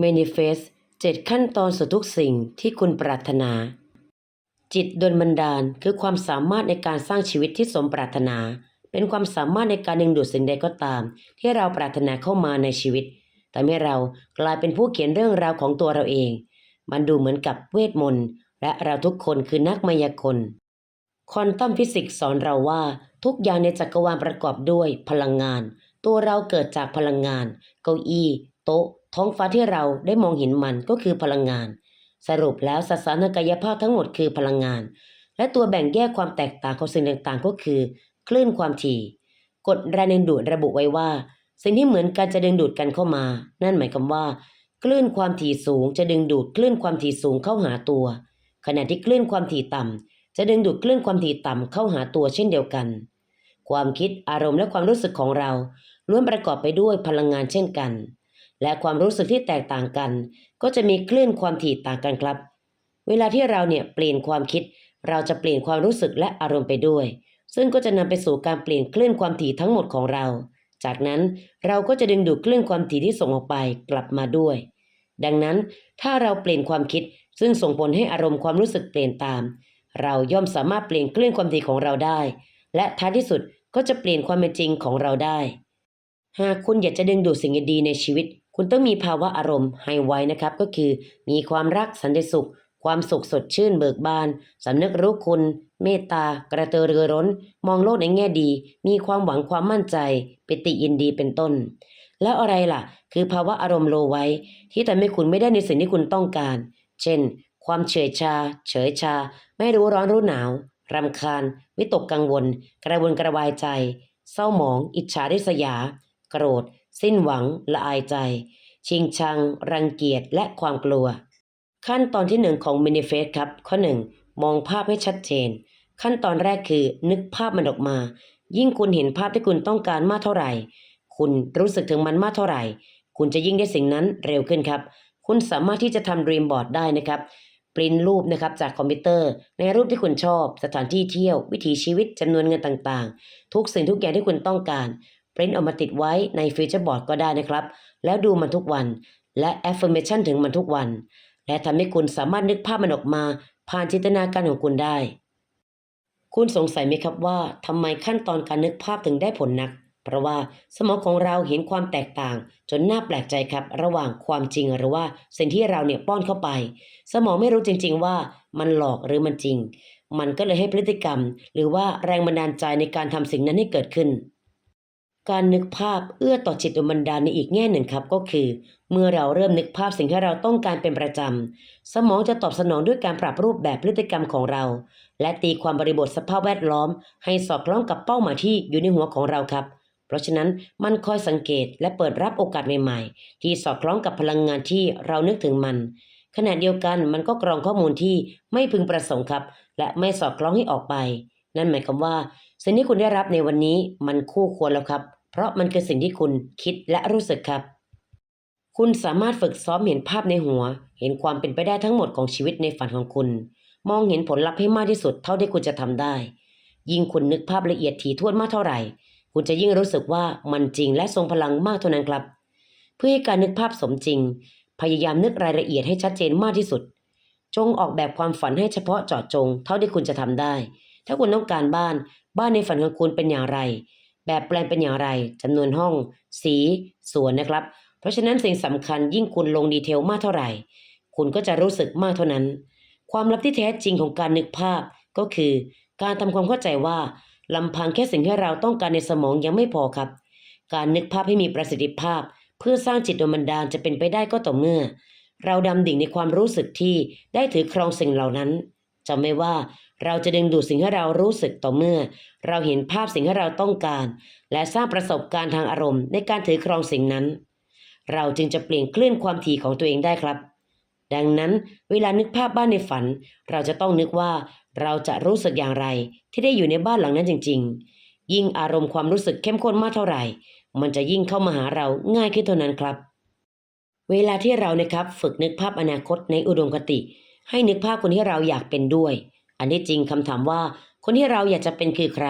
Manifest เจ็ดขั้นตอนสู่ทุกสิ่งที่คุณปรารถนา จิตดลบันดาลคือความสามารถในการสร้างชีวิตที่สมปรารถนา เป็นความสามารถในการดึงดูดสิ่งใดก็ตาม ที่เราปรารถนาเข้ามาในชีวิตทำให้เรากลายเป็นผู้เขียนเรื่องราวของตัวเราเอง มันดูเหมือนกับเวทมนต์และเราทุกคนคือนักมายากลควอนตัมฟิสิกส์สอนเราว่าทุกอย่างในจักรวาลประกอบด้วยพลังงาน ตัวเราเกิดจากพลังงาน เก้าอี้ โต๊ะ ท้องฟ้าที่เราได้มองเห็นมันก็คือพลังงาน สรุปแล้วสสารกายภาพทั้งหมดคือพลังงาน และตัวแบ่งแยกความแตกต่างของสิ่งต่างๆ ก็คือ คลื่นความถี่ กฎแรงดึงดูดระบุไว้ว่า สิ่งที่เหมือนกันจะดึงดูดกันเข้ามา นั่นหมายความว่า คลื่นความถี่สูงจะดึงดูดคลื่นความถี่สูงเข้าหาตัว ขณะที่คลื่นความถี่ต่ำจะดึงดูดคลื่นความถี่ต่ำเข้าหาตัวเช่นเดียวกัน ความคิดอารมณ์และความรู้สึกของเราล้วนประกอบไปด้วยพลังงานเช่นกัน และความรู้สึกที่แตกต่างกัน ก็จะมีคลื่นความถี่ต่างกันครับ เวลาที่เราเนี่ยเปลี่ยนความคิด เราจะเปลี่ยนความรู้สึกและอารมณ์ไปด้วย ซึ่งก็จะนำไปสู่การเปลี่ยนคลื่นความถี่ทั้งหมดของเรา จากนั้นเราก็จะดึงดูดคลื่นความถี่ที่ส่งออกไปกลับมาด้วย ดังนั้นถ้าเราเปลี่ยนความคิด ซึ่งส่งผลให้อารมณ์ความรู้สึกเปลี่ยนตาม เราย่อมสามารถเปลี่ยนคลื่นความถี่ของเราได้ และท้ายที่สุดก็จะเปลี่ยนความเป็นจริงของเราได้ หากคุณอยากจะดึงดูดสิ่งดีในชีวิต คุณต้องมีภาวะอารมณ์ไฮไวนะครับก็คือ มีความรักสันติสุข ความสุขสดชื่นเบิกบานสำนึกรู้คุณ เมตตากระเตือรือร้น มองโลกในแง่ดี มีความหวังความมั่นใจปิติยินดีเป็นต้น แล้วอะไรล่ะ คือภาวะอารมณ์โลไว้ ที่ทำให้คุณไม่ได้ในสิ่งที่คุณต้องการ เช่น ความเฉยชา เฉยชา ไม่รู้ร้อนรู้หนาวรำคาญ วิตกกังวล กระวนกระวายใจ เศร้าหมอง อิจฉาริษยา โกรธ สิ้นหวังละอายใจ ชิงชัง รังเกียจและความกลัว ขั้นตอนที่หนึ่งของ Manifest ครับ ข้อหนึ่งมองภาพให้ชัดเจน ขั้นตอนแรกคือนึกภาพมันออกมา ยิ่งคุณเห็นภาพที่คุณต้องการมากเท่าไหร่ คุณรู้สึกถึงมันมากเท่าไหร่ คุณจะยิ่งได้สิ่งนั้นเร็วขึ้นครับ คุณสามารถที่จะทำ Dream Board ได้นะครับปริ้นรูปนะครับจากคอมพิวเตอร์ ในรูปที่คุณชอบ สถานที่เที่ยว วิถีชีวิตจำนวนเงินต่างๆ ทุกสิ่งทุกอย่างที่คุณต้องการ ปริ้นออกมาติดไว้ในฟีเจอร์บอร์ดก็ได้นะครับ แล้วดูมันทุกวัน และ affirmation ถึงมันทุกวัน และทำให้คุณสามารถนึกภาพมันออกมาผ่านจินตนาการของคุณได้ คุณสงสัยไหมครับว่าทำไมขั้นตอนการนึกภาพถึงได้ผลนัก เพราะว่าสมองของเราเห็นความแตกต่าง จนน่าแปลกใจครับ ระหว่างความจริงหรือว่าสิ่งที่เราเนี่ยป้อนเข้าไป สมองไม่รู้จริง ๆ ว่ามันหลอกหรือมันจริง มันก็เลยให้พฤติกรรม หรือว่าแรงบันดาลใจในการทำสิ่งนั้นให้เกิดขึ้น การนึกภาพเอื้อต่อจิตบันดาลในอีกแง่หนึ่งครับก็คือ เมื่อเราเริ่มนึกภาพสิ่งที่เราต้องการเป็นประจำ สมองจะตอบสนองด้วยการปรับรูปแบบพฤติกรรมของเรา และตีความบริบทสภาพแวดล้อม ให้สอดคล้องกับเป้าหมายที่อยู่ในหัวของเราครับ เพราะฉะนั้นมันคอยสังเกตและเปิดรับโอกาสใหม่ ๆ ที่สอดคล้องกับพลังงานที่เรานึกถึงมันขณะเดียวกันมันก็กรองข้อมูลที่ไม่พึงประสงค์ครับ และไม่สอดคล้องให้ออกไป นั่นหมายความว่า สิ่งที่คุณได้รับในวันนี้มันคู่ควรแล้วครับ เพราะมันคือสิ่งที่คุณคิดและรู้สึกครับ คุณสามารถฝึกซ้อมเห็นภาพในหัว เห็นความเป็นไปได้ทั้งหมดของชีวิตในฝันของคุณ มองเห็นผลลัพธ์ให้มากที่สุดเท่าที่คุณจะทำได้ ยิ่งคุณนึกภาพละเอียดถี่ถ้วนมากเท่าไหร่ คุณจะยิ่งรู้สึกว่ามันจริงและทรงพลังมากเท่านั้นครับ เพื่อให้การนึกภาพสมจริง พยายามนึกรายละเอียดให้ชัดเจนมากที่สุด จงออกแบบความฝันให้เฉพาะเจาะจง เท่าที่คุณจะทำได้ ถ้าคุณต้องการบ้าน บ้านในฝันของคุณเป็นอย่างไร แบบแปลนเป็นอย่างไรจำนวนห้อง สีสวนนะครับ เพราะฉะนั้นสิ่งสำคัญยิ่งคุณลงดีเทลมากเท่าไหร่ คุณก็จะรู้สึกมากเท่านั้น ความลับที่แท้จริงของการนึกภาพก็คือ การทำความเข้าใจว่าลำพังแค่สิ่งที่เราต้องการในสมองยังไม่พอครับ การนึกภาพให้มีประสิทธิภาพ เพื่อสร้างจิตดวิญญาณจะเป็นไปได้ก็ต่อเมื่อ เราดำดิ่งในความรู้สึกที่ได้ถือครองสิ่งเหล่านั้น จำไม่ว่าเราจะดึงดูดสิ่งที่เรารู้สึกต่อเมื่อ เราเห็นภาพสิ่งที่เราต้องการ และสร้างประสบการณ์ทางอารมณ์ในการถือครองสิ่งนั้น เราจึงจะเปลี่ยนคลื่นความถี่ของตัวเองได้ครับ ดังนั้นเวลานึกภาพบ้านในฝัน เราจะต้องนึกว่าเราจะรู้สึกอย่างไร ที่ได้อยู่ในบ้านหลังนั้นจริง ๆ ยิ่งอารมณ์ความรู้สึกเข้มข้นมากเท่าไหร่ มันจะยิ่งเข้ามาหาเราง่ายขึ้นเท่านั้นครับ เวลาที่เรานะครับฝึกนึกภาพอนาคตในอุดมคติ ให้นึกภาพคนที่เราอยากเป็นด้วย อันที่จริงคำถามว่า คนที่เราอยากจะเป็นคือใคร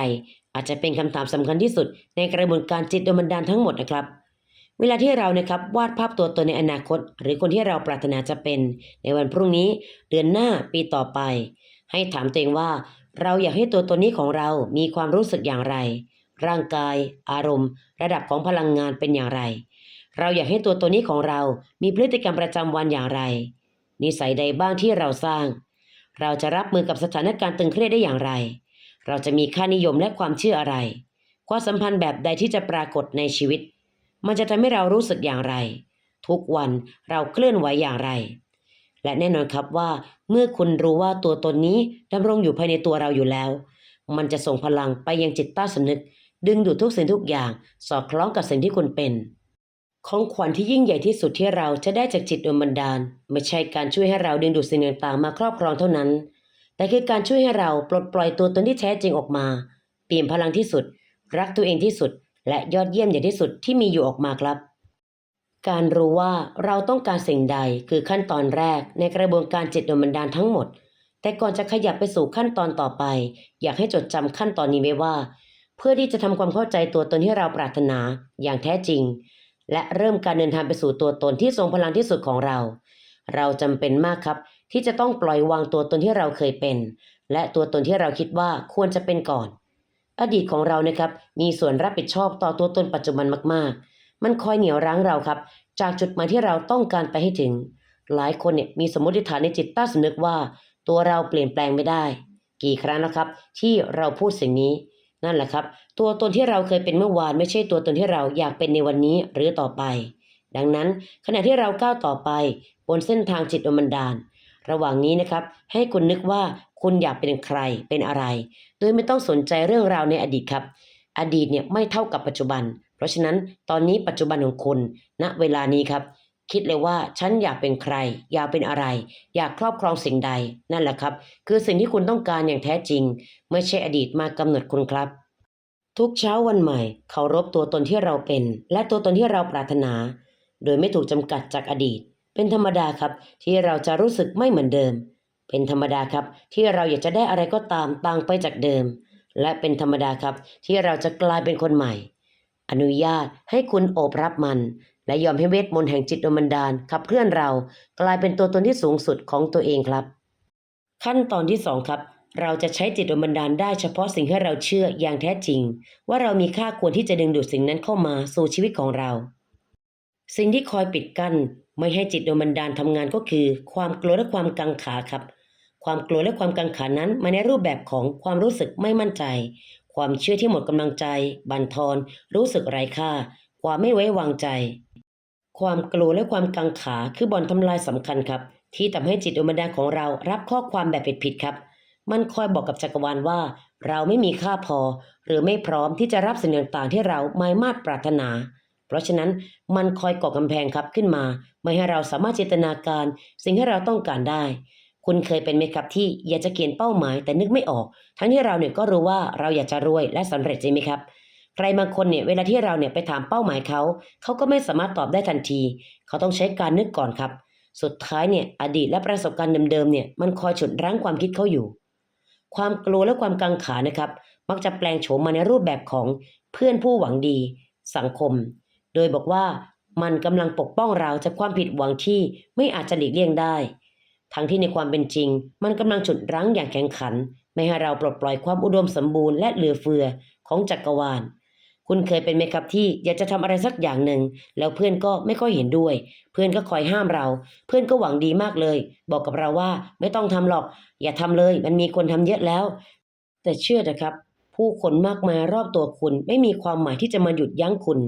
อาจจะเป็นคำถามสำคัญที่สุด ในกระบวนการจิตดวิญญาณทั้งหมดนะครับ เวลาที่เรานะครับวาดภาพตัวตนในอนาคต หรือคนที่เราปรารถนาจะเป็น ในวันพรุ่งนี้เดือนหน้าปีต่อไป ให้ถามตัวเองว่า เราอยากให้ตัวตนนี้ของเรามีความรู้สึกอย่างไร ร่างกาย อารมณ์ ระดับของพลังงานเป็นอย่างไร เราอยากให้ตัวตนนี้ของเรามีพฤติกรรมประจำวันอย่างไร นิสัยใดบ้างที่เราสร้าง เราจะรับมือกับสถานการณ์ตึงเครียดได้อย่างไร เราจะมีค่านิยมและความเชื่ออะไร ความสัมพันธ์แบบใดที่จะปรากฏในชีวิต มันจะทำให้เรารู้สึกอย่างไร ทุกวันเราเคลื่อนไหวอย่างไร และแน่นอนครับว่า เมื่อคุณรู้ว่าตัวตนนี้ดำรงอยู่ภายในตัวเราอยู่แล้ว มันจะส่งพลังไปยังจิตใต้สำนึก ดึงดูดทุกสิ่งทุกอย่าง สอดคล้องกับสิ่งที่คุณเป็น ของขวัญที่ยิ่งใหญ่ที่สุดที่เราจะได้จากจิตดวงบันดาล ไม่ใช่การช่วยให้เราดึงดูดสิ่งต่างๆมาครอบครองเท่านั้น แต่คือการช่วยให้เราปลดปล่อยตัวตนที่แท้จริงออกมา เปลี่ยนพลังที่สุด รักตัวเองที่สุด และยอดเยี่ยมอย่างที่สุดที่มีอยู่ออกมาครับ การรู้ว่าเราต้องการสิ่งใดคือขั้นตอนแรกในกระบวนการจิตดวงบันดาลทั้งหมด แต่ก่อนจะขยับไปสู่ขั้นตอนต่อไป อยากให้จดจำขั้นตอนนี้ไว้ว่า เพื่อที่จะทำความเข้าใจตัวตนที่เราปรารถนาอย่างแท้จริง และเริ่มการเดินทางไปสู่ตัวตนที่ทรงพลังที่สุดของเรา เราจำเป็นมากครับ ที่จะต้องปล่อยวางตัวตนที่เราเคยเป็น และตัวตนที่เราคิดว่าควรจะเป็นก่อน อดีตของเรานะครับมีส่วนรับผิดชอบต่อตัวตนปัจจุบันมาก ๆ มันคอยเหนี่ยวรั้งเราครับ จากจุดหมายที่เราต้องการไปให้ถึง หลายคนเนี่ยมีสมมติฐานในจิตใต้สำนึกว่า ตัวเราเปลี่ยนแปลงไม่ได้ กี่ครั้งนะครับ ที่เราพูดสิ่งนี้ นั่นแหละครับ ตัวตนที่เราเคยเป็นเมื่อวานไม่ใช่ตัวตนที่เราอยากเป็นในวันนี้หรือต่อไป ดังนั้นขณะที่เราก้าวต่อไป บนเส้นทางจิตวิญญาณระหว่างนี้นะครับ ให้คุณนึกว่าคุณอยากเป็นใครเป็นอะไร โดยไม่ต้องสนใจเรื่องราวในอดีตครับ อดีตเนี่ยไม่เท่ากับปัจจุบัน เพราะฉะนั้นตอนนี้ปัจจุบันของคุณณเวลานี้ครับ คิดเลยว่าฉันอยากเป็นใคร อยากเป็นอะไร อยากครอบครองสิ่งใดนั่นแหละครับ คือสิ่งที่คุณต้องการอย่างแท้จริง ไม่ใช่อดีตมากำหนดคุณครับ ทุกเช้าวันใหม่เคารพตัวตนที่เราเป็น และตัวตนที่เราปรารถนา โดยไม่ถูกจำกัดจากอดีต เป็นธรรมดาครับ ที่เราจะรู้สึกไม่เหมือนเดิม เป็นธรรมดาครับ ที่เราอยากจะได้อะไรก็ตามต่างไปจากเดิม และเป็นธรรมดาครับ ที่เราจะกลายเป็นคนใหม่อนุญาตให้คุณโอบรับมัน และยอมให้เวทมนต์แห่งจิตดวงบันดาลขับเคลื่อนเรากลายเป็นตัวตนที่สูงสุดของตัวเองครับ ขั้นตอนที่สองครับ เราจะใช้จิตดวงบันดาลได้เฉพาะสิ่งที่เราเชื่ออย่างแท้จริง ว่าเรามีค่าควรที่จะดึงดูดสิ่งนั้นเข้ามาสู่ชีวิตของเรา สิ่งที่คอยปิดกั้นไม่ให้จิตดวงบันดาลทำงานก็คือ ความกลัวและความกังขาครับ ความกลัวและความกังขานั้นมาในรูปแบบของความรู้สึกไม่มั่นใจ ความเชื่อที่หมดกำลังใจ บั่นทอน รู้สึกไร้ค่า ความไม่ไว้วางใจ ความกลัวและความกังขาคือบ่อนทำลายสำคัญครับ ที่ทำให้จิตวิญญาของเรารับข้อความแบบผิดๆครับ มันคอยบอกกับจักรวาลว่า เราไม่มีค่าพอ หรือไม่พร้อมที่จะรับสิ่งต่างๆที่เราไม่มาดปรารถนา เพราะฉะนั้นมันคอยก่อกำแพงครับขึ้นมา ไม่ให้เราสามารถจินตนาการสิ่งที่เราต้องการได้ คุณเคยเป็นไหมครับที่อยากจะเขียนเป้าหมายแต่นึกไม่ออก ทั้งที่เราเนี่ยก็รู้ว่าเราอยากจะรวยและสำเร็จจริงไหมครับ ใครบางคนเนี่ยเวลาที่เราเนี่ยไปถามเป้าหมายเขา เขาก็ไม่สามารถตอบได้ทันที เขาต้องใช้การนึกก่อนครับ สุดท้ายเนี่ยอดีตและประสบการณ์เดิมๆเนี่ยมันคอยฉุดรั้งความคิดเขาอยู่ ความกลัวและความกังขานะครับ มักจะแปลงโฉมมาในรูปแบบของเพื่อนผู้หวังดี สังคม โดยบอกว่ามันกำลังปกป้องเราจากความผิดหวังที่ไม่อาจจะหลีกเลี่ยงได้ ทั้งที่ในความเป็นจริง มันกำลังฉุดรั้งอย่างแข็งขัน ไม่ให้เราปลดปล่อยความอุดมสมบูรณ์และเหลือเฟือของจักรวาล คุณเคยเป็นไหมครับที่อยากจะทำอะไรสักอย่างหนึ่งแล้วเพื่อนก็ไม่ค่อยเห็นด้วย เพื่อนก็คอยห้ามเรา เพื่อนก็หวังดีมากเลย บอกกับเราว่าไม่ต้องทำหรอก อย่าทำเลย มันมีคนทำเยอะแล้ว แต่เชื่อนะครับ ผู้คนมากมายรอบตัวคุณ ไม่มีความหมายที่จะมาหยุดยั้งคุณ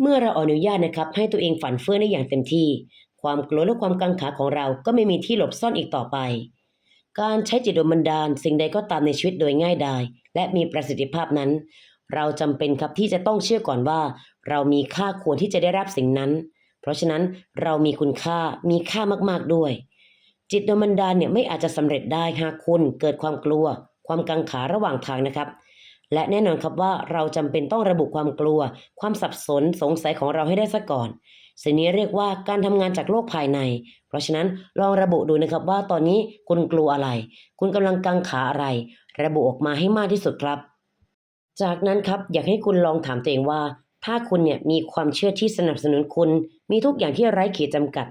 เมื่อเราอนุญาตนะครับ ให้ตัวเองฝันเฟื่องได้อย่างเต็มที่ ความกลัวและความกังขาของเราก็ไม่มีที่หลบซ่อนอีกต่อไป การใช้จิตดวิญญาณสิ่งใดก็ตามในชีวิตโดยง่ายดายและมีประสิทธิภาพนั้น เราจำเป็นครับที่จะต้องเชื่อก่อนว่า เรามีค่าควรที่จะได้รับสิ่งนั้น เพราะฉะนั้นเรามีคุณค่ามีค่ามากๆด้วย จิตดวิญญาเนี่ยไม่อาจจะสำเร็จได้หากคุณเกิดความกลัว ความกังขาระหว่างทางนะครับ และแน่นอนครับว่าเราจำเป็นต้องระบุความกลัว ความสับสนสงสัยของเราให้ได้ซะก่อนสิ่งนี้เรียกว่าการทำงานจากโลกภายใน เพราะฉะนั้นลองระบุดูนะครับว่าตอนนี้คุณกลัวอะไร คุณกำลังกังขาอะไร ระบุออกมาให้มากที่สุดครับ จากนั้นครับอยากให้คุณลองถามตัวเองว่า ถ้าคุณเนี่ยมีความเชื่อที่สนับสนุนคุณ มีทุกอย่างที่ไร้ขีดจำกัด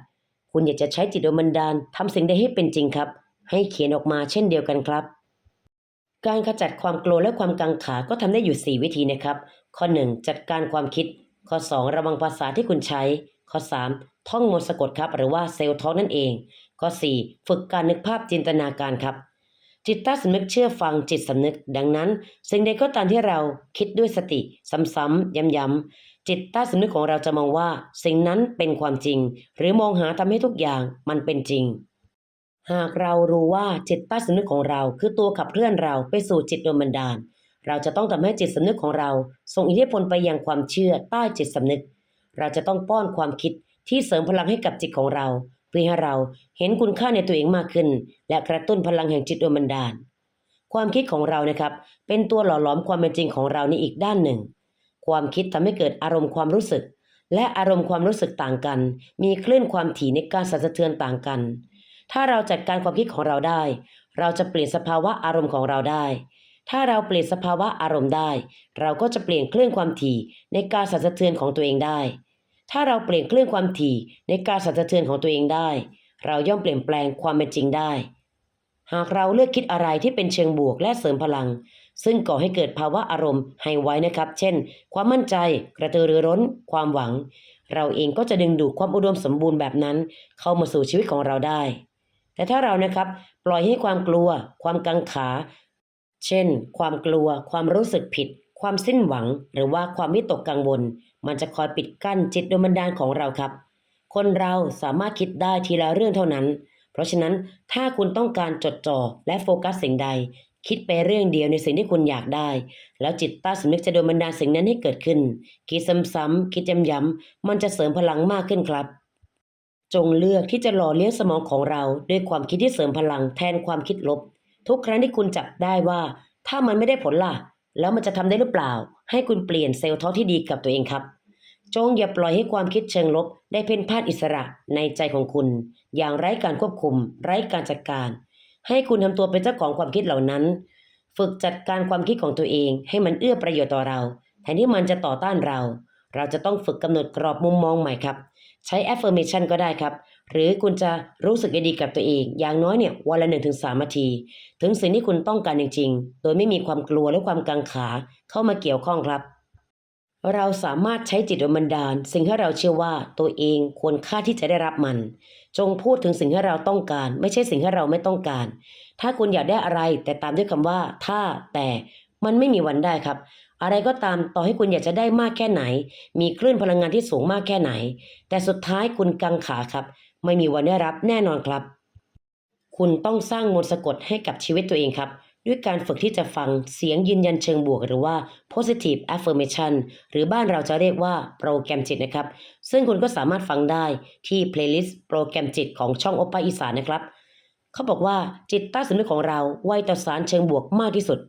คุณอยากจะใช้จิตดยบันดาลทำสิ่งใดให้เป็นจริงครับ ให้เขียนออกมาเช่นเดียวกันครับ การขจัดความกลัวและความกังขาก็ทำได้อยู่ 4 วิธีนะครับ ข้อ 1 จัดการความคิด ข้อ 2 ระวังภาษาที่คุณใช้ ข้อ 3 ท่องมนต์สะกดครับ หรือว่าเซลล์ท้องนั่นเอง ข้อ 4 ฝึกการนึกภาพจินตนาการครับ จิตใต้สำนึกเชื่อฟังจิตสำนึก ดังนั้นสิ่งใดก็ตามที่เราคิดด้วยสติ ซ้ำๆย้ำๆจิตใต้สำนึกของเราจะมองว่า สิ่งนั้นเป็นความจริง หรือมองหาทำให้ทุกอย่างมันเป็นจริง หากเรารู้ว่าจิตใต้สำนึกของเราคือตัวขับเคลื่อนเราไปสู่จิตโดยบันดาล เราจะต้องทำให้จิตสำนึกของเราส่งอิทธิพลไปยังความเชื่อใต้จิตสำนึก เราจะต้องป้อนความคิดที่เสริมพลังให้กับจิตของเรา เพื่อให้เราเห็นคุณค่าในตัวเองมากขึ้น และกระตุ้นพลังแห่งจิตโดยบันดาล ความคิดของเรานะครับ เป็นตัวหล่อหลอมความเป็นจริงของเราในอีกด้านหนึ่ง ความคิดทำให้เกิดอารมณ์ความรู้สึก และอารมณ์ความรู้สึกต่างกัน มีคลื่นความถี่ในการสั่นสะเทือนต่างกัน ถ้าเราจัดการความคิดของเราได้ เราจะเปลี่ยนสภาวะอารมณ์ของเราได้ ถ้าเราเปลี่ยนสภาวะอารมณ์ได้ เราก็จะเปลี่ยนคลื่นความถี่ในการสั่นสะเทือนของตัวเองได้ ถ้าเราเปลี่ยนคลื่นความถี่ในการสั่นสะเทือนของตัวเองได้ เราย่อมเปลี่ยนแปลงความเป็นจริงได้ หากเราเลือกคิดอะไรที่เป็นเชิงบวกและเสริมพลัง ซึ่งก่อให้เกิดภาวะอารมณ์ให้ไว้นะครับ เช่น ความมั่นใจ กระตือรือร้น ความหวัง เราเองก็จะดึงดูดความอุดมสมบูรณ์แบบนั้น เข้ามาสู่ชีวิตของเราได้ แต่ถ้าเรานะครับปล่อยให้ความกลัว ความกังขา เช่น ความกลัว ความรู้สึกผิด ความสิ้นหวัง หรือว่าความวิตกกังวล มันจะคอยปิดกั้นจิตดวงบันดาลของเราครับ คนเราสามารถคิดได้ทีละเรื่องเท่านั้น เพราะฉะนั้นถ้าคุณต้องการจดจ่อและโฟกัสสิ่งใด คิดไปเรื่องเดียวในสิ่งที่คุณอยากได้ แล้วจิตใต้สำนึกจะโดนบันดาลสิ่งนั้นให้เกิดขึ้น คิดซ้ำๆคิดย้ำๆมันจะเสริมพลังมากขึ้นครับจงเลือกที่จะหล่อเลี้ยงสมองของเราด้วยความคิดที่เสริมพลังแทนความคิดลบ ทุกครั้งที่คุณจับได้ว่า ถ้ามันไม่ได้ผลล่ะ แล้วมันจะทำได้หรือเปล่า ให้คุณเปลี่ยนเซลล์ท้อที่ดีกับตัวเองครับ จงอย่าปล่อยให้ความคิดเชิงลบ ได้เพ่นพ่านอิสระในใจของคุณ อย่างไร้การควบคุม ไร้การจัดการ ให้คุณทำตัวเป็นเจ้าของความคิดเหล่านั้น ฝึกจัดการความคิดของตัวเอง ให้มันเอื้อประโยชน์ต่อเรา แทนที่มันจะต่อต้านเรา เราจะต้องฝึกกำหนดกรอบมุมมองใหม่ครับ ใช้ affirmation ก็ได้ครับ หรือคุณจะรู้สึกดีกับตัวเอง อย่างน้อยเนี่ยวันละหนึ่งถึงสามนาที ถึงสิ่งที่คุณต้องการจริงๆ โดยไม่มีความกลัวและความกังขาเข้ามาเกี่ยวข้องครับ เราสามารถใช้จิตบันดาล สิ่งที่เราเชื่อว่าตัวเองควรค่าที่จะได้รับมัน จงพูดถึงสิ่งที่เราต้องการ ไม่ใช่สิ่งที่เราไม่ต้องการ ถ้าคุณอยากได้อะไรแต่ตามด้วยคำว่า ถ้าแต่มันไม่มีวันได้ครับ อะไรก็ตามต่อให้คุณอยากจะได้มากแค่ไหน มีคลื่นพลังงานที่สูงมากแค่ไหน แต่สุดท้ายคุณกังขาครับ ไม่มีวันได้รับแน่นอนครับ คุณต้องสร้างมนต์สะกดให้กับชีวิตตัวเองครับ ด้วยการฝึกที่จะฟังเสียงยืนยันเชิงบวก หรือว่า positive affirmation หรือบ้านเราจะเรียกว่าโปรแกรมจิตนะครับ ซึ่งคุณก็สามารถฟังได้ที่ playlist โปรแกรมจิตของช่องโอปป้าอีสานนะครับ เขาบอกว่าจิตใต้สำนึกของเราไวต่อสารเชิงบวกมากที่สุด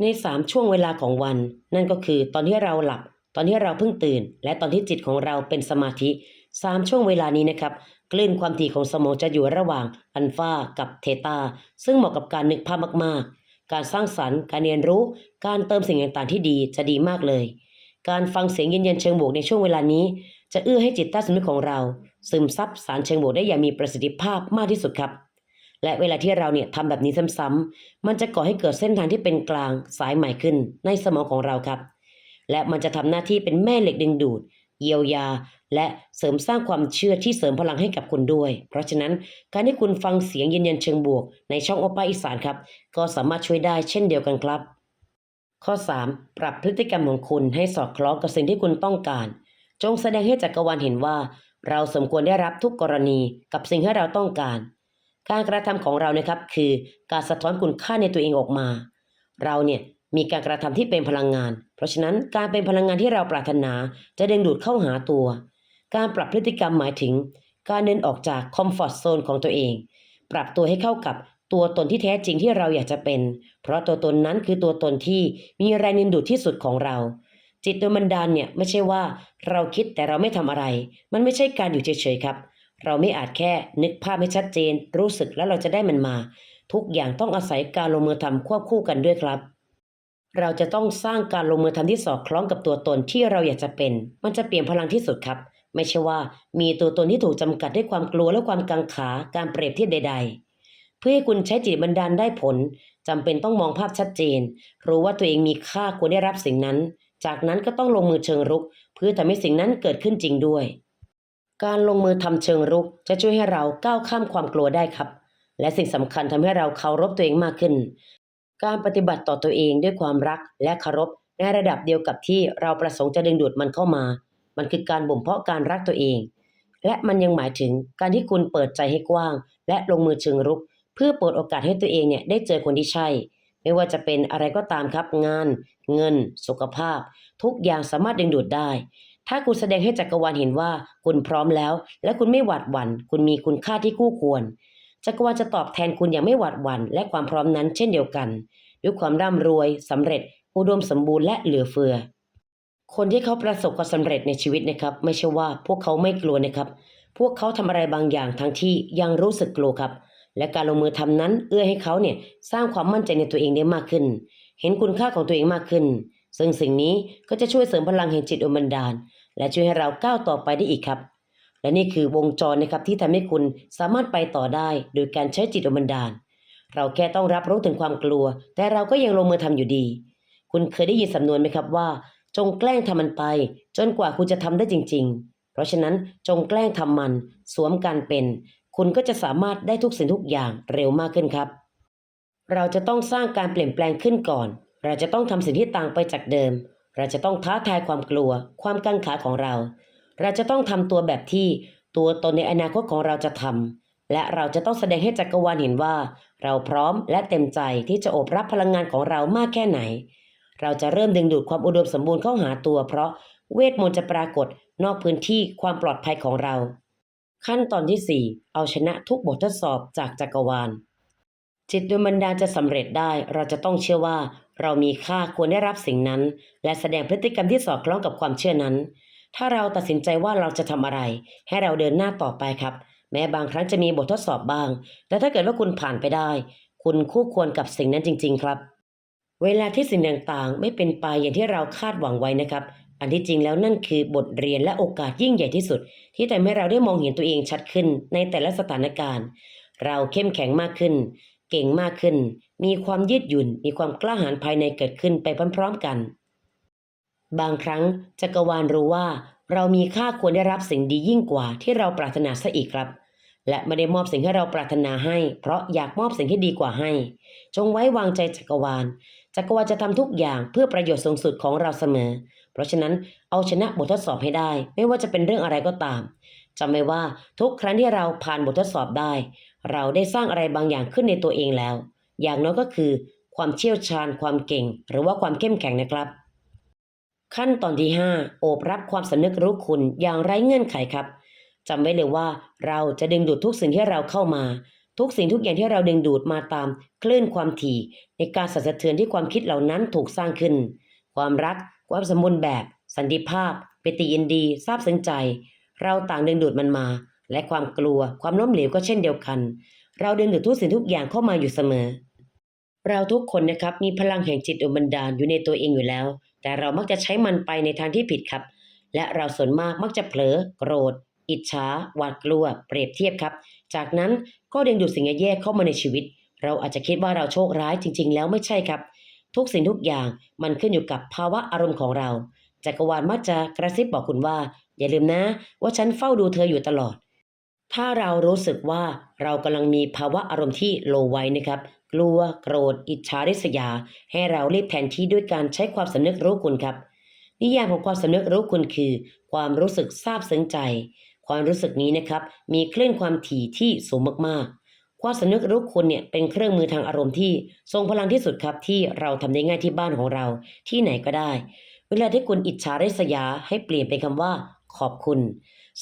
ในสามช่วงเวลาของวัน นั่นก็คือตอนที่เราหลับ ตอนที่เราเพิ่งตื่น และตอนที่จิตของเราเป็นสมาธิสามช่วงเวลานี้นะครับคลื่นความถี่ของสมองจะอยู่ระหว่างอัลฟากับเทตาซึ่งเหมาะกับการนึกภาพมากๆ การสร้างสรรค์ การเรียนรู้ การเติมสิ่งต่างๆที่ดีจะดีมากเลย การฟังเสียงเย็นๆเชิงบวกในช่วงเวลานี้ จะเอื้อให้จิตใต้สำนึกของเรา ซึมซับสารเชิงบวกได้อย่างมีประสิทธิภาพมากที่สุดครับ และเวลาที่เราเนี่ยทำแบบนี้ซ้ำๆมันจะก่อให้เกิดเส้นทางที่เป็นกลางสายใหม่ขึ้นในสมองของเราครับ และมันจะทำหน้าที่เป็นแม่เหล็กดึงดูด เยียวยา และเสริมสร้างความเชื่อที่เสริมพลังให้กับคุณด้วย เพราะฉะนั้นการที่คุณฟังเสียงยืนยันเชิงบวก ในช่องโอปป้าอีสานครับ ก็สามารถช่วยได้เช่นเดียวกันครับ ข้อ 3. ปรับพฤติกรรมของคุณให้สอดคล้องกับสิ่งที่คุณต้องการ จงแสดงให้จักรวาลเห็นว่า เราสมควรได้รับทุกกรณีกับสิ่งที่เราต้องการ การกระทำของเรานะครับคือการสะท้อนคุณค่าในตัวเองออกมา เราเนี่ยมีการกระทำที่เป็นพลังงาน เพราะฉะนั้นการเป็นพลังงานที่เราปรารถนาจะดึงดูดเข้าหาตัว การปรับพฤติกรรมหมายถึง การเดินออกจากคอมฟอร์ทโซนของตัวเอง ปรับตัวให้เข้ากับตัวตนที่แท้จริงที่เราอยากจะเป็น เพราะตัวตนนั้นคือตัวตนที่มีแรงดึงดูดที่สุดของเรา จิตโดยบันดาลเนี่ยไม่ใช่ว่าเราคิดแต่เราไม่ทำอะไร มันไม่ใช่การอยู่เฉยๆครับ เราไม่อาจแค่นึกภาพให้ชัดเจน รู้สึกแล้วเราจะได้มันมา ทุกอย่างต้องอาศัยการลงมือทำควบคู่กันด้วยครับ เราจะต้องสร้างการลงมือทำที่สอดคล้องกับตัวตนที่เราอยากจะเป็น มันจะเปลี่ยนพลังที่สุดครับ ไม่ใช่ว่ามีตัวตนที่ถูกจำกัดด้วยความกลัวและความกังขาการเปรียบเทียบใด ๆ เพื่อให้คุณใช้จิตบันดาลได้ผลจำเป็นต้องมองภาพชัดเจน รู้ว่าตัวเองมีค่าควรได้รับสิ่งนั้น จากนั้นก็ต้องลงมือเชิงรุก เพื่อทำให้สิ่งนั้นเกิดขึ้นจริงด้วย การลงมือทำเชิงรุกจะช่วยให้เราก้าวข้ามความกลัวได้ครับ และสิ่งสำคัญทำให้เราเคารพตัวเองมากขึ้น การปฏิบัติต่อตัวเองด้วยความรักและเคารพในระดับเดียวกับที่เราประสงค์จะดึงดูดมันเข้ามา มันคือการบ่มเพาะการรักตัวเอง และมันยังหมายถึงการที่คุณเปิดใจให้กว้าง และลงมือเชิงรุก เพื่อเปิดโอกาสให้ตัวเองเนี่ยได้เจอคนที่ใช่ ไม่ว่าจะเป็นอะไรก็ตามครับงาน เงิน สุขภาพ ทุกอย่างสามารถดึงดูดได้ ถ้าคุณแสดงให้จักรวาลเห็นว่าคุณพร้อมแล้ว และคุณไม่หวาดหวัน่นคุณมีคุณค่าที่คู่ควร จักรวาลจะตอบแทนคุณอย่างไม่หวาดหวั่นและความพร้อมนั้นเช่นเดียวกันด้วยความร่ำรวยสำเร็จ อุดมสมบูรณ์และเหลือเฟือ คนที่เขาประสบความสำเร็จในชีวิตนะครับ ไม่ใช่ว่าพวกเขาไม่กลัวนะครับ พวกเขาทำอะไรบางอย่างทั้งที่ยังรู้สึกกลัวครับ และการลงมือทำนั้นเอื้อให้เขาเนี่ยสร้างความมั่นใจในตัวเองได้มากขึ้น เห็นคุณค่าของตัวเองมากขึ้น ซึ่งสิ่งนี้ก็จะช่วยเสริมพลังแห่งจิตอมบันดาล และช่วยให้เราก้าวต่อไปได้อีกครับ และนี่คือวงจรนะครับที่ทำให้คุณสามารถไปต่อได้โดยการใช้จิตอมบันดาล เราแค่ต้องรับรู้ถึงความกลัว แต่เราก็ยังลงมือทำอยู่ดี คุณเคยได้ยินสำนวนไหมครับว่า จงแกล้งทำมันไป จนกว่าคุณจะทำได้จริง ๆ เพราะฉะนั้นจงแกล้งทำมัน สวมการเป็น คุณก็จะสามารถได้ทุกสิ่งทุกอย่างเร็วมากขึ้นครับ เราจะต้องสร้างการเปลี่ยนแปลงขึ้นก่อน เราจะต้องทำสิ่งที่ต่างไปจากเดิม เราจะต้องท้าทายความกลัว ความกังขาของเรา เราจะต้องทำตัวแบบที่ตัวตนในอนาคตของเราจะทำและเราจะต้องแสดงให้จักรวาลเห็นว่า เราพร้อมและเต็มใจที่จะโอบรับพลังงานของเรามากแค่ไหน เราจะเริ่มดึงดูดความอุดมสมบูรณ์เข้าหาตัว เพราะเวทมนต์จะปรากฏนอกพื้นที่ความปลอดภัยของเรา ขั้นตอนที่ 4 เอาชนะทุกบททดสอบจากจักรวาลจิตดวงบันดาลจะสำเร็จได้ เราจะต้องเชื่อว่า เรามีค่าควรได้รับสิ่งนั้น และแสดงพฤติกรรมที่สอดคล้องกับความเชื่อนั้น ถ้าเราตัดสินใจว่าเราจะทำอะไร ให้เราเดินหน้าต่อไปครับ แม้บางครั้งจะมีบททดสอบบ้าง แต่ถ้าเกิดว่าคุณผ่านไปได้ คุณคู่ควรกับสิ่งนั้นจริง ๆ ครับ เวลาที่สิ่งต่างๆ ไม่เป็นไปอย่างที่เราคาดหวังไว้นะครับ อันที่จริงแล้วนั่นคือบทเรียนและโอกาสยิ่งใหญ่ที่สุด ที่ทำให้เราได้มองเห็นตัวเองชัดขึ้นในแต่ละสถานการณ์ เราเข้มแข็งมากขึ้น เก่งมากขึ้นมีความยืดหยุ่น มีความกล้าหาญภายในเกิดขึ้นไปพร้อมๆกัน บางครั้งจักรวาลรู้ว่า เรามีค่าควรได้รับสิ่งดียิ่งกว่าที่เราปรารถนาซะอีกครับ และไม่ได้มอบสิ่งให้เราปรารถนาให้ เพราะอยากมอบสิ่งที่ดีกว่าให้ จงไว้วางใจจักรวาล จักรวาลจะทำทุกอย่างเพื่อประโยชน์สูงสุดของเราเสมอ เพราะฉะนั้นเอาชนะบททดสอบให้ได้ ไม่ว่าจะเป็นเรื่องอะไรก็ตามจำไว้ว่าทุกครั้งที่เราผ่านบททดสอบได้ เราได้สร้างอะไรบางอย่างขึ้นในตัวเองแล้ว อย่างน้อยก็คือ ความเชี่ยวชาญความเก่ง หรือว่าความเข้มแข็งนะครับ ขั้นตอนที่ 5 โอบรับความสำนึกรู้คุณอย่างไร้เงื่อนไขครับจำไว้เลยว่าเราจะดึงดูดทุกสิ่งที่เราเข้ามา ทุกสิ่งทุกอย่างที่เราดึงดูดมาตามคลื่นความถี่ ในการสั่นสะเทือนที่ความคิดเหล่านั้นถูกสร้างขึ้น ความรักความสมบูรณ์แบบ สันติภาพปิติยินดีซาบซึ้งใจ เราต่างดึงดูดมันมา และความกลัวความล้มเหลวก็เช่นเดียวกัน เราดึงดูดทุกสิ่งทุกอย่างเข้ามาอยู่เสมอ เราทุกคนนะครับมีพลังแห่งจิตอุบันดาลอยู่ในตัวเองอยู่แล้ว แต่เรามักจะใช้มันไปในทางที่ผิดครับ และเราส่วนมากมักจะเผลอโกรธ อิจฉาหวาดกลัว เปรียบเทียบครับ จากนั้นก็ดึงดูดสิ่งแย่ๆเข้ามาในชีวิต เราอาจจะคิดว่าเราโชคร้ายจริง ๆ แล้วไม่ใช่ครับ ทุกสิ่งทุกอย่างมันขึ้นอยู่กับภาวะอารมณ์ของเราจักรวาลมักจะกระซิบบอกคุณว่า อย่าลืมนะ ว่าฉันเฝ้าดูเธออยู่ตลอด ถ้าเรารู้สึกว่าเรากำลังมีภาวะอารมณ์ที่โลไว้นะครับ กลัวโกรธ อิจฉาริษยา ให้เรารีบแทนที่ด้วยการใช้ความสำนึกรู้คุณครับ นิยามของความสำนึกรู้คุณคือ ความรู้สึกซาบซึ้งใจ ความรู้สึกนี้นะครับ มีคลื่นความถี่ที่สูงมากๆ ความสำนึกรู้คุณเนี่ยเป็นเครื่องมือทางอารมณ์ที่ ทรงพลังที่สุดครับที่เราทำได้ง่ายที่บ้านของเรา ที่ไหนก็ได้ เวลาที่คุณอิจฉาริษยาให้เปลี่ยนเป็นคำว่า ขอบคุณ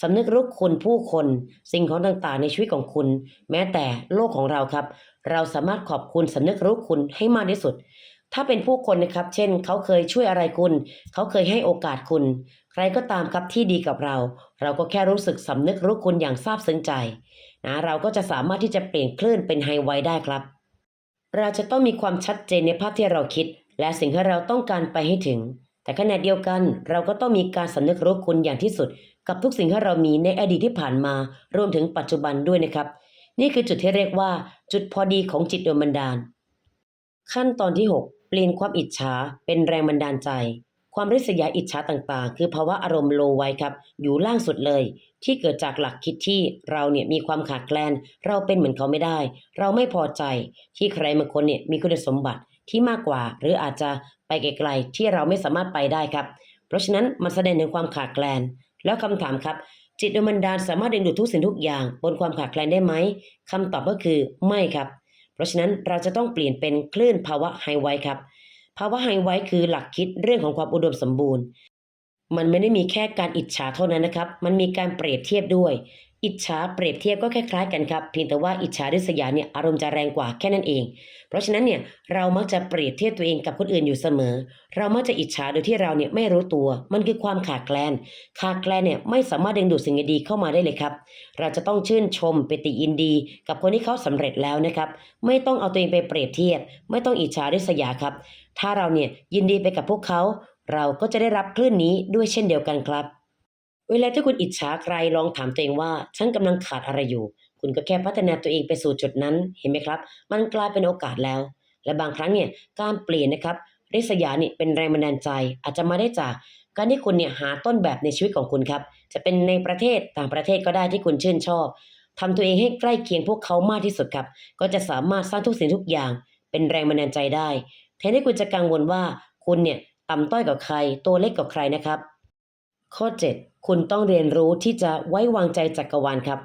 สำนึกรู้คุณผู้คน สิ่งของต่างๆ ในชีวิตของคุณ แม้แต่โลกของเราครับ เราสามารถขอบคุณสำนึกรู้คุณให้มากที่สุด ถ้าเป็นผู้คนนะครับ เช่น เขาเคยช่วยอะไรคุณ เขาเคยให้โอกาสคุณ ใครก็ตามครับที่ดีกับเรา เราก็แค่รู้สึกสำนึกรู้คุณอย่างซาบซึ้งใจนะเราก็จะสามารถที่จะเปลี่ยนคลื่นเป็นไฮไวได้ครับ เราจะต้องมีความชัดเจนในภาพที่เราคิด และสิ่งที่เราต้องการไปให้ถึง แต่ขณะเดียวกันเราก็ต้องมีการสำนึกรู้คุณอย่างที่สุด กับทุกสิ่งที่เรามีในอดีตที่ผ่านมารวมถึงปัจจุบันด้วยนะครับ นี่คือจุดที่เรียกว่า จุดพอดีของจิตโดยบันดาล ขั้นตอนที่ 6 เปลี่ยนความอิจฉาเป็นแรงบันดาลใจ ความริษยาอิจฉาต่างๆ คือภาวะอารมณ์โลไวครับ อยู่ล่างสุดเลย ที่เกิดจากหลักคิดที่เราเนี่ยมีความขาดแคลน เราเป็นเหมือนเขาไม่ได้ เราไม่พอใจที่ใครบางคนเนี่ยมีคุณสมบัติ ที่มากกว่า หรืออาจจะไปไกลๆที่เราไม่สามารถไปได้ครับ เพราะฉะนั้นมันแสดงถึงความขาดแคลน แล้วคำถามครับ จิตโดยบันดาลสามารถดึงดูดทุกสิ่งทุกอย่าง บนความขาดแคลนได้ไหมคำตอบก็คือไม่ครับ เพราะฉะนั้นเราจะต้องเปลี่ยนเป็นคลื่นภาวะไฮไวครับ ภาวะไฮไวคือหลักคิดเรื่องของความอุดมสมบูรณ์มันไม่ได้มีแค่การอิจฉาเท่านั้นนะครับ มันมีการเปรียบเทียบด้วย อิจฉาเปรียบเทียบก็คล้ายๆกันครับเพียงแต่ว่าอิจฉาริษยาเนี่ยอารมณ์จะแรงกว่าแค่นั้นเอง เพราะฉะนั้นเนี่ยเรามักจะเปรียบเทียบตัวเองกับคนอื่นอยู่เสมอ เรามักจะอิจฉาโดยที่เราเนี่ยไม่รู้ตัว มันคือความขาดแคลน ขาดแคลนเนี่ยไม่สามารถดึงดูดสิ่งดีๆเข้ามาได้เลยครับ เราจะต้องชื่นชมปิติยินดี กับคนที่เขาสำเร็จแล้วนะครับ ไม่ต้องเอาตัวเองไปเปรียบเทียบ ไม่ต้องอิจฉาริษยาครับ ถ้าเราเนี่ยยินดีไปกับพวกเขา เราก็จะได้รับคลื่นนี้ด้วยเช่นเดียวกันครับ เวลาที่คุณอิจฉาใครลองถามตัวเองว่า ฉันกำลังขาดอะไรอยู่ คุณก็แค่พัฒนาตัวเองไปสู่จุดนั้นเห็นไหมครับ มันกลายเป็นโอกาสแล้ว และบางครั้งเนี่ยการเปลี่ยนนะครับริษยาเนี่ยเป็นแรงบันดาลใจ อาจจะมาได้จากการที่คุณเนี่ยหาต้นแบบในชีวิตของคุณครับ จะเป็นในประเทศต่างประเทศก็ได้ที่คุณชื่นชอบทำตัวเองให้ใกล้เคียงพวกเขามากที่สุดครับ ก็จะสามารถสร้างทุกสิ่งทุกอย่าง เป็นแรงบันดาลใจได้แทนที่คุณจะกังวลว่าคุณเนี่ยต่ำต้อยกับใคร ตัวเล็กกับใครนะครับ ข้อ 7 คุณต้องเรียนรู้ที่จะไว้วางใจจักรวาลครับ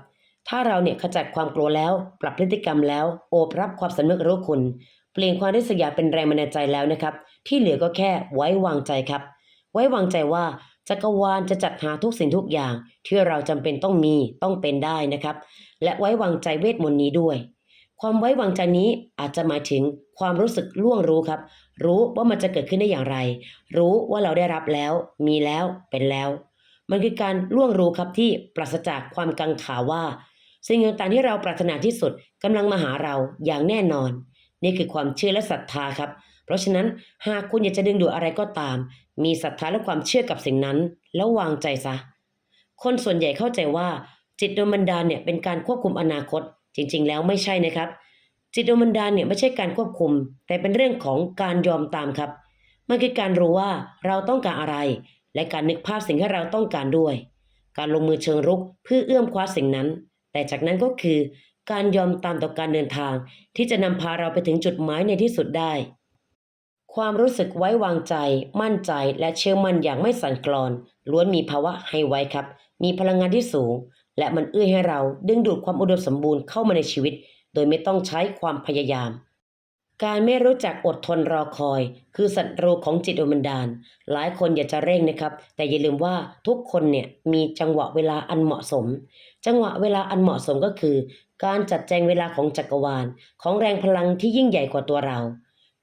ถ้าเราเนี่ยขจัดความกลัวแล้ว ปรับพฤติกรรมแล้ว โอบรับความสำนึกรู้คุณ เปลี่ยนความริษยาเป็นแรงบันดาลใจแล้วนะครับ ที่เหลือก็แค่ไว้วางใจครับ ไว้วางใจว่าจักรวาลจะจัดหาทุกสิ่งทุกอย่าง ที่เราจำเป็นต้องมีต้องเป็นได้นะครับ และไว้วางใจเวทมนต์นี้ด้วย ความไว้วางใจนี้อาจจะหมายถึงความรู้สึกล่วงรู้ครับ รู้ว่ามันจะเกิดขึ้นได้อย่างไร รู้ว่าเราได้รับแล้ว มีแล้วเป็นแล้ว มันคือการล่วงรู้ครับที่ปราศจากความกังขาว่า สิ่งต่างๆที่เราปรารถนาที่สุดกำลังมาหาเราอย่างแน่นอน นี่คือความเชื่อและศรัทธาครับ เพราะฉะนั้นหากคุณอยากจะดึงดูดอะไรก็ตาม มีศรัทธาและความเชื่อกับสิ่งนั้น แล้ววางใจซะ คนส่วนใหญ่เข้าใจว่าจิตโดยบันดาลเนี่ยเป็นการควบคุมอนาคต จริง ๆ แล้วไม่ใช่นะครับ จิตโดยบันดาลเนี่ยไม่ใช่การควบคุม แต่เป็นเรื่องของการยอมตามครับ มันคือการรู้ว่าเราต้องการอะไร และการนึกภาพสิ่งที่เราต้องการด้วย การลงมือเชิงรุกเพื่อเอื้อมคว้าสิ่งนั้น แต่จากนั้นก็คือ การยอมตามต่อการเดินทาง ที่จะนำพาเราไปถึงจุดหมายในที่สุดได้ ความรู้สึกไว้วางใจ มั่นใจและเชื่อมั่นอย่างไม่สั่นคลอน ล้วนมีภาวะไฮไวครับ มีพลังงานที่สูง และมันเอื้อให้เราดึงดูดความอุดมสมบูรณ์เข้ามาในชีวิต โดยไม่ต้องใช้ความพยายาม การไม่รู้จักอดทนรอคอย คือศัตรูของจิตอวิญญาณหลายคนอยากจะเร่งนะครับ แต่อย่าลืมว่าทุกคนเนี่ยมีจังหวะเวลาอันเหมาะสม จังหวะเวลาอันเหมาะสมก็คือ การจัดแจงเวลาของจักรวาล ของแรงพลังที่ยิ่งใหญ่กว่าตัวเรา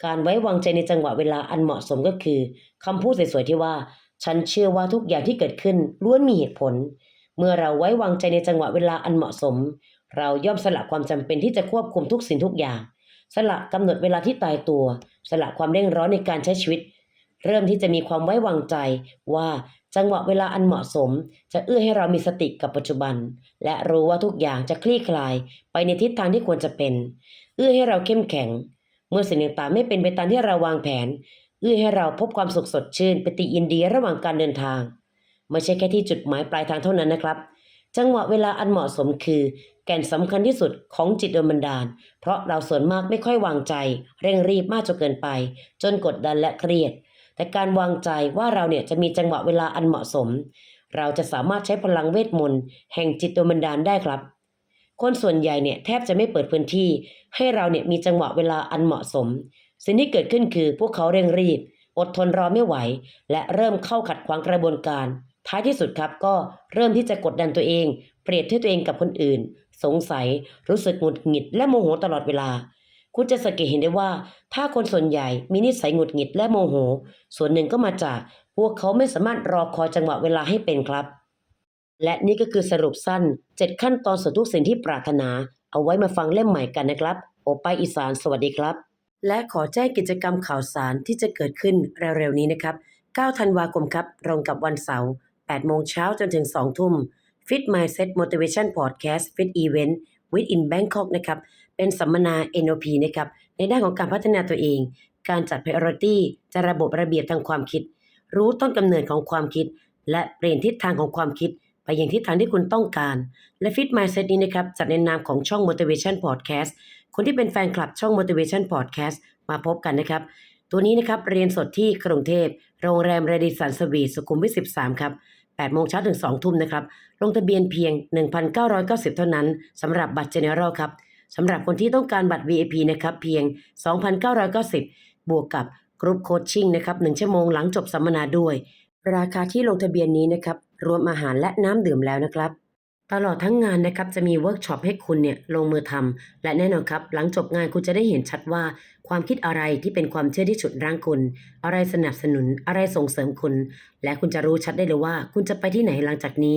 การไว้วางใจในจังหวะเวลาอันเหมาะสมก็คือคำพูดสวยๆที่ว่า ฉันเชื่อว่าทุกอย่างที่เกิดขึ้นล้วนมีเหตุผลเมื่อเราไว้วางใจในจังหวะเวลาอันเหมาะสม เราย่อมสละความจำเป็นที่จะควบคุมทุกสิ่งทุกอย่าง สละกำหนดเวลาที่ตายตัว สละความเร่งร้อนในการใช้ชีวิต เริ่มที่จะมีความไว้วางใจว่าจังหวะเวลาอันเหมาะสม จะเอื้อให้เรามีสติกับปัจจุบัน และรู้ว่าทุกอย่างจะคลี่คลายไปในทิศทางที่ควรจะเป็น เอื้อให้เราเข้มแข็ง เมื่อสิ่งต่างๆไม่เป็นไปตามที่เราวางแผน เอื้อให้เราพบความสุขสดชื่นปฏิยินดีระหว่างการเดินทาง ไม่ใช่แค่ที่จุดหมายปลายทางเท่านั้นนะครับ จังหวะเวลาอันเหมาะสมคือ แก่นสำคัญที่สุดของจิตโดยบันดาล เพราะเราส่วนมากไม่ค่อยวางใจ เร่งรีบมากจนเกินไป จนกดดันและเครียด แต่การวางใจว่าเราเนี่ยจะมีจังหวะเวลาอันเหมาะสม เราจะสามารถใช้พลังเวทมนต์แห่งจิตโดยบันดาลได้ครับ คนส่วนใหญ่เนี่ยแทบจะไม่เปิดพื้นที่ ให้เราเนี่ยมีจังหวะเวลาอันเหมาะสม สิ่งที่เกิดขึ้นคือพวกเขาเร่งรีบ อดทนรอไม่ไหว และเริ่มเข้าขัดขวางกระบวนการท้ายที่สุดครับก็เริ่มที่จะกดดันตัวเอง เปรียบเทียบตัวเองกับคนอื่น สงสัย รู้สึกหงุดหงิด และโมโหตลอดเวลา คุณจะสังเกตเห็นได้ว่า ถ้าคนส่วนใหญ่มีนิสัยหงุดหงิดและโมโห ส่วนหนึ่งก็มาจากพวกเขาไม่สามารถรอคอยจังหวะเวลาให้เป็นครับ และนี่ก็คือสรุปสั้น 7 ขั้นตอนสู่ทุกสิ่งที่ปรารถนา เอาไว้มาฟังเล่มใหม่กันนะครับ โอไปอีสาน สวัสดีครับ และขอแจ้งกิจกรรมข่าวสารที่จะเกิดขึ้นเร็วๆนี้นะครับ 9 ธันวาคมครับตรงกับวันเสาร์8โมงเช้าจนถึง 2 ทุ่ม Fit Mindset Motivation Podcast Fit Event Within Bangkok นะครับ เป็นสัมมนา NLP นะครับ ในด้านของการพัฒนาตัวเอง การจัด priority จะระบบระเบียบทางความคิด รู้ต้นกำเนิดของความคิด และเปลี่ยนทิศทางของความคิด ไปยังทิศทางที่คุณต้องการ และ Fit Mindset นี้นะครับ จัดในนามของช่อง Motivation Podcast คนที่เป็นแฟนคลับช่อง Motivation Podcast มาพบกันนะครับ ตัวนี้นะครับเรียนสดที่กรุงเทพ โรงแรมเรดิสันสวีทสุขุมวิท 13 ครับ8โมงเช้าถึง 2 ทุ่มนะครับ ลงทะเบียนเพียง 1,990 เท่านั้นสำหรับบัตร General ครับสำหรับคนที่ต้องการบัตร VIP นะครับเพียง 2,990 บวกกับกรุ๊ปโคชชิ่งนะครับ1ชั่วโมงหลังจบสัมมนาด้วย ราคาที่ลงทะเบียนนี้นะครับรวมอาหารและน้ำดื่มแล้วนะครับตลอดทั้งงานนะครับจะมีเวิร์กช็อปให้คุณเนี่ยลงมือทำและแน่นอนครับ หลังจบงานคุณจะได้เห็นชัดว่า ความคิดอะไรที่เป็นความเชื่อที่ฉุดรั้งคุณ อะไรสนับสนุนอะไรส่งเสริมคุณ และคุณจะรู้ชัดได้เลยว่า คุณจะไปที่ไหนหลังจากนี้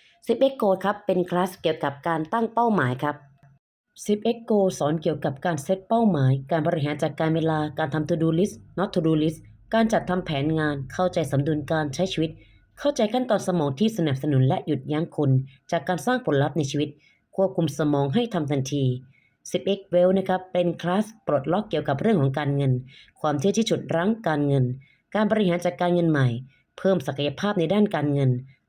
10x Go ครับ เป็นคลาสเกี่ยวกับการตั้งเป้าหมายครับ 10x Go สอนเกี่ยวกับการเซตเป้าหมาย การบริหารจัดการเวลา การทำ to do list not to do list การจัดทำแผนงาน เข้าใจสมดุลการใช้ชีวิต เข้าใจขั้นตอนสมองที่สนับสนุนและหยุดยั้งคุณจากการสร้างผลลัพธ์ในชีวิต ควบคุมสมองให้ทำทันที 10x Well นะครับ เป็นคลาสปลดล็อกเกี่ยวกับเรื่องของการเงิน ความเชื่อที่ฉุดรั้งการเงิน การบริหารจัดการเงินใหม่ เพิ่มศักยภาพในด้านการเงิน